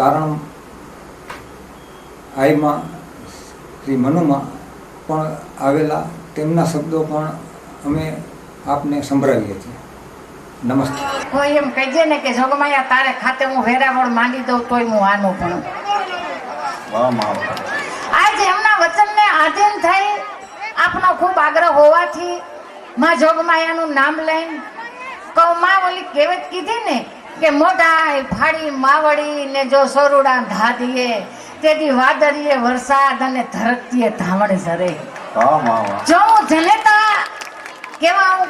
ચારણ આઈમાં શ્રી મનુમાં પણ આવેલા તેમના શબ્દો પણ અમે આપને સંભળાવીએ છીએ. નમસ્તે. કોઈ એમ કહેજે ને કે જોગમાયા તારે ખાતે હું વેરાવળ માંડી દઉં તોય હું આનું પણ. આજ એમના વચનને આધીન થઈ આપનો ખૂબ આગ્રહ હોવાથી માં જોગમાયાનું નામ લઈને કહું માં ઓલી કહેવત કીધી ને કે મોઢા ફાડી માવડી ને જો સોરુડા ધાધીએ તેથી વાદળીએ વરસાદ અને ધરતીએ ધાવણ ઝરે. જો હું જનેતા કહેવાઉં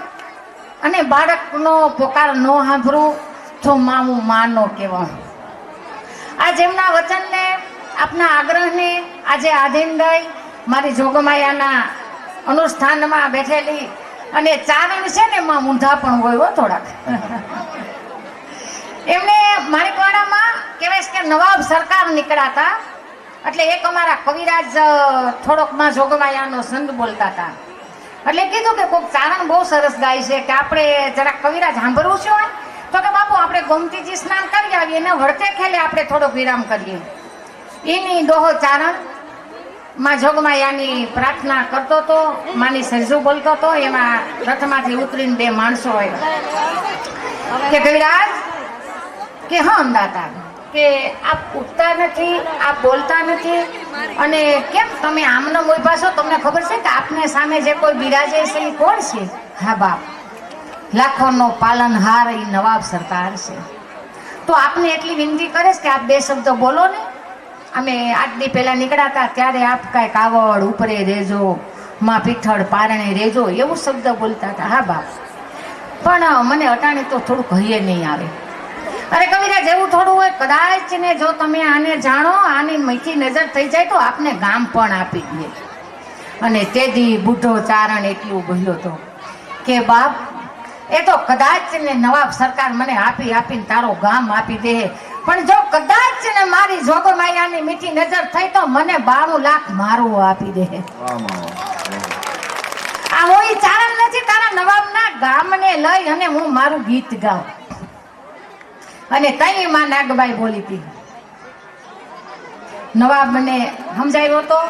અને બાળકનો પોકાર ન સાંભળું તો માં માનો કેવા આ જેમના વચનને આપના આગ્રહને આજે આધીન મારી જોગમાયાના અનુષ્ઠાનમાં બેઠેલી અને ચારણ છે ને માં ઊંધા પણ હોય હો થોડાક. એમને માણેકવાડામાં કહેવાય કે નવાબ સરકાર નીકળાતા એટલે એક અમારા કવિરાજ થોડોકમાં જોગવાયાનો સંત બોલતા હતા. એટલે કીધું કે કોઈક ચારણ બહુ સરસ ગાય છે કે આપણે જરાક કવિરાજ સાંભળવું છે હોય? તો કે બાપુ, આપણે ગોમતીજી સ્નાન કરી આવીએ અને વળતે ખેલે આપણે થોડોક વિરામ કરીએ. એની ડોહો ચારણમાં જોગમાયાની પ્રાર્થના કરતો તો માની સરજુ બોલતો તો એમાં રથમાંથી ઉતરીને બે માણસો આવ્યા કે કવિરાજ કે હા, અંદાતા, કે આપ ઉઠતા નથી, આપ બોલતા નથી, અને કેમ તમે આમનો મોઈ પાછો તમને ખબર છે કે આપને સામે જે કોઈ બિરાજે છે એ કોણ છે? હા, બાપ. લાખોનો પાલનહાર એ નવાબ સરકાર છે. તો આપને એટલી વિનંતી કરે છે કે આપ બે શબ્દો બોલો ને. અમે આઠ દી પહેલાં નીકળ્યા હતા ત્યારે આપ કાંઈ કાવડ ઉપરે રેજો માં પીઠળ પારણે રેજો એવું શબ્દ બોલતા હતા. હા, બાપ. પણ મને અટાણે તો થોડુંક હૈયે નહીં આવે. અરે કવિરાજ એવું થોડું હોય કદાચ ને જો તમે આને જાણો આની મીઠી નજર થઈ જાય તો આપને ગામ પણ આપી દે. અને તેથી બુઢો ચારણ એટલું બોલ્યો હતો કે બાપ એ તો કદાચ ને નવાબ સરકાર મને આપી આપીને તારો ગામ આપી દે. પણ જો કદાચ ને મારી જોગમાયાની મીઠી નજર થઈ તો મને બાણું લાખ મારું આપી દે. આ હું ઈ ચારણ નથી તારા નવાબના ગામને લઈ અને હું મારું ગીત ગાઉં. અને તઈ માં નાગબાઈ બોલી હતી. નવાબને સમજાવ્યો હતો,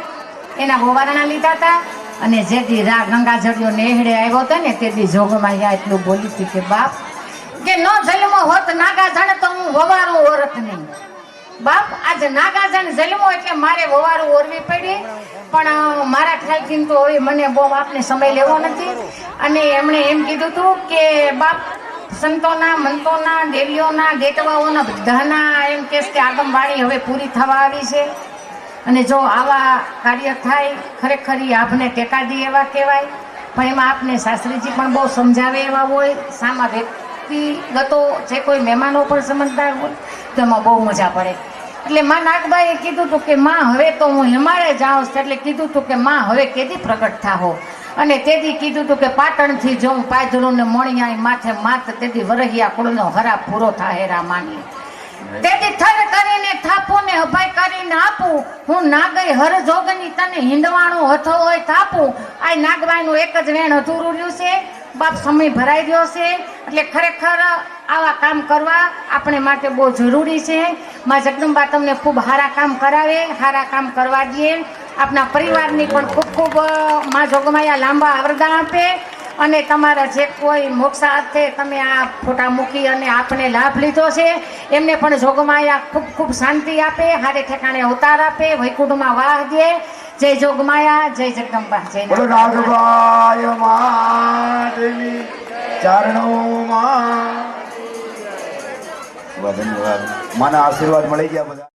એના ગોવારણા લીધા હતા અને જેથી રા ગંગાજળિયો નેહડે આવ્યો હતો ને તેથી જોગમાં એટલું બોલી હતી કે, બાપ, કે ન જલમો હોત નાગાજણ તો હું વવારું ઓરત નહીં. બાપ, આજે નાગાજણ જન્મો એટલે મારે વવારું ઓરવી પડી. પણ મારા ખ્યાલથી તો હવે મને બહુ આપને સમય લેવો નથી. અને એમણે એમ કીધું હતું કે, બાપ સંતોના, મંતોના, દેવીઓના, ગેટવાઓના, બધાના એમ કે આગમવાણી હવે પૂરી થવા આવી છે. અને જો આવા કાર્ય થાય, ખરેખર એ આપને ટેકાદી એવા કહેવાય. પણ એમાં આપને શાસ્ત્રીજી પણ બહુ સમજાવે એવા હોય. સામા વ્યક્તિગતો જે કોઈ મહેમાનો પણ સમજદાર હોય, તો એમાં બહુ મજા પડે. એટલે માં નાગબાઈએ કીધું હતું કે માં હવે તો હું હિમાલય જાઉં છું. એટલે કીધું હતું કે માં હવે કેદી પ્રગટ થાહો? અને તેથી કીધું હતું કે પાટણથી જઉં પાયધરું ને મણિયા માથે માત તેથી વરહિયા કુળનો હરા પૂરો થાય રામાની તેથી થર કરીને થાપું ને અભય કરીને આપું. હું નાગઈ હર જોગની તને હિંદવાણું હથો હોય થાપું. આ નાગવાયનું એક જ વેણ અધૂરું રહ્યું છે. બાપ સમય ભરાઈ રહ્યો છે. એટલે ખરેખર આવા કામ કરવા આપણે માટે બહુ જરૂરી છે. માં જગદંબા તમને ખૂબ સારા કામ કરાવે. સારા કામ કરવા દે. આપના પરિવારની પણ ખૂબ ખૂબ મા જોગમાયા લાંબા આવરદા આપે અને તમારા જે કોઈ મોક્ષાર્થે તમે આ ફોટા મૂકી અને આપને લાભ લીધો છે એમને પણ જોગમાયા ખૂબ ખૂબ શાંતિ આપે હારે ઠેકાણે અવતાર આપે વૈકુંઠમાં વાહ દે. જય જોગમાયા જય જગદંબા જય ચરણોમાં. ધન્યવાદ. માના આશીર્વાદ મળી ગયા બધા.